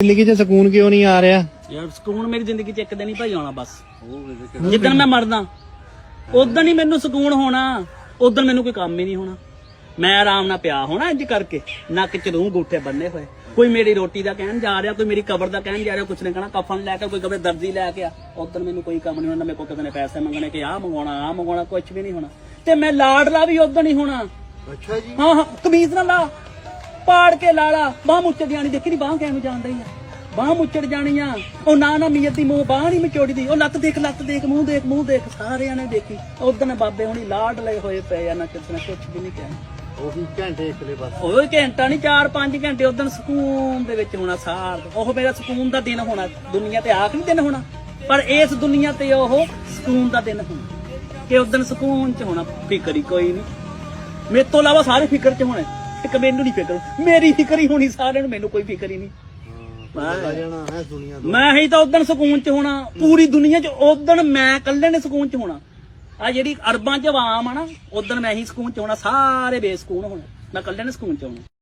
ਜ਼ਿੰਦਗੀ 'ਚ ਸਕੂਨ ਕਿਉਂ ਨਹੀਂ ਆ ਰਿਹਾ? ਯਾਰ ਸਕੂਨ ਮੇਰੀ ਜ਼ਿੰਦਗੀ 'ਚ ਇੱਕ ਦਿਨ ਹੀ ਭਾਈ ਆਉਣਾ ਬਸ। ਜਿੱਦਣ ਮੈਂ ਮਰਦਾ ਉਦੋਂ ਹੀ ਮੈਨੂੰ ਸਕੂਨ ਹੋਣਾ ਉਦੋਂ ਮੈਨੂੰ ਕੋਈ ਕੰਮ ਹੀ ਨਹੀਂ ਹੋਣਾ। ਮੈਂ ਆਰਾਮ ਨਾਲ ਪਿਆ ਹੋਣਾ ਇੰਜ ਕਰਕੇ ਨੱਕ 'ਚ ਰੂਹ ਗੂਠੇ ਬੰਨੇ ਹੋਏ। ਕੋਈ ਮੇਰੀ ਰੋਟੀ ਦਾ ਕਹਿਣ ਜਾ ਰਿਹਾ ਕੋਈ ਮੇਰੀ ਕਬਰ ਦਾ ਕਹਿਣ ਜਾ ਰਿਹਾ ਕੁਛ ਨੇ ਕਹਣਾ ਕਫਨ ਲੈ ਕੇ ਕੋਈ ਕਵੇ ਦਰਜੀ ਲੈ ਕੇ ਆ। ਉਦੋਂ ਮੈਨੂੰ ਕੋਈ ਕੰਮ ਨਹੀਂ ਹੋਣਾ ਮੇਰੇ ਕੋਲ ਕਿਸੇ ਨੇ ਪੈਸੇ ਮੰਗਣੇ ਕਿ ਆਹ ਮੰਗਵਾਉਣਾ ਆਹ ਮੰਗਵਾਉਣਾ ਕੁਝ ਵੀ ਨਹੀਂ ਹੋਣਾ। ਤੇ ਮੈਂ ਲਾਡਲਾ ਵੀ ਉਦੋਂ ਹੀ ਹੋਣਾ। ਅੱਛਾ ਜੀ। ਹਾਂ ਹਾਂ ਕਮੀਜ਼ ਨਾ ਲਾ। ਕੇ ਲਾਲਾ ਬਾਹ ਮੁੱਚੜ ਜਾਣੀ ਦੇਖੀ ਨੀ ਬਾਹ ਕਿਵੇਂ ਜਾਂਦਾ ਹੀ ਆ। ਬਾਹ ਮੁੱਚੜ ਜਾਣੀ ਆ ਉਹ ਨਾ ਨਾ ਮੀਤ ਦੀ ਮੂੰਹ ਬਾਹ ਨਹੀਂ ਮਚੋੜੀ ਦੀ ਉਹ ਲੱਤ ਦੇਖ ਲੱਤ ਦੇਖ ਮੂੰਹ ਦੇਖ ਮੂੰਹ ਦੇਖ ਸਾਰਿਆਂ ਨੇ ਦੇਖੀ। ਉਦੋਂ ਬਾਬੇ ਹੁਣੀ ਲਾਡ ਲਏ ਹੋਏ ਪਏ ਆ ਨਾ ਕਿਸੇ ਨੇ ਕੁਝ ਵੀ ਨਹੀਂ ਕਹਿਣਾ ਉਹੀ ਘੰਟੇ ਇਕਲੇ ਬਸ। ਉਹ ਘੰਟਾ ਨਹੀਂ 4-5 ਘੰਟੇ ਉਦੋਂ ਸਕੂਨ ਦੇ ਵਿੱਚ ਹੋਣਾ ਸਾਰ। ਉਹ ਮੇਰਾ ਸਕੂਨ ਦਾ ਦਿਨ ਹੋਣਾ ਦੁਨੀਆ ਤੇ ਆਖਰੀ ਦਿਨ ਹੋਣਾ। ਪਰ ਇਸ ਦੁਨੀਆ ਤੇ ਉਹ ਸਕੂਨ ਦਾ ਦਿਨ ਹੋਣਾ ਕਿ ਉਦੋਂ ਸਕੂਨ ਚ ਹੋਣਾ ਫਿਕਰ ਹੀ ਕੋਈ ਨਹੀਂ ਮੇਰੇ ਤੋਂ ਇਲਾਵਾ ਸਾਰੇ ਫਿਕਰ ਚ ਹੋਣੇ। ਇੱਕ ਮੈਨੂੰ ਨਹੀਂ ਫਿਕਰ। ਮੇਰੀ ਫਿਕਰ ਹੀ ਹੋਣੀ ਸਾਰਿਆਂ ਨੂੰ ਮੈਨੂੰ ਕੋਈ ਫਿਕਰ ਹੀ ਨਹੀਂ। ਆ ਜਾਣਾ ਹੈ ਦੁਨੀਆ ਮੈਂ ਹੀ ਤਾਂ ਉਦੋਂ ਸਕੂਨ ਚ ਹੋਣਾ ਪੂਰੀ ਦੁਨੀਆ ਚ ਉਦੋਂ ਮੈਂ ਇਕੱਲੇ ਨੇ ਸਕੂਨ ਚ ਹੋਣਾ। ਆ ਜਿਹੜੀ ਅਰਬਾਂ ਚ ਆਵਾਮ ਆ ਨਾ ਉਦੋਂ ਮੈਂ ਹੀ ਸਕੂਨ ਚ ਹੋਣਾ ਸਾਰੇ ਬੇਸਕੂਨ ਹੋਣਾ। ਮੈਂ ਇਕੱਲੇ ਨੇ ਸਕੂਨ ਚ ਹੋਣਾ।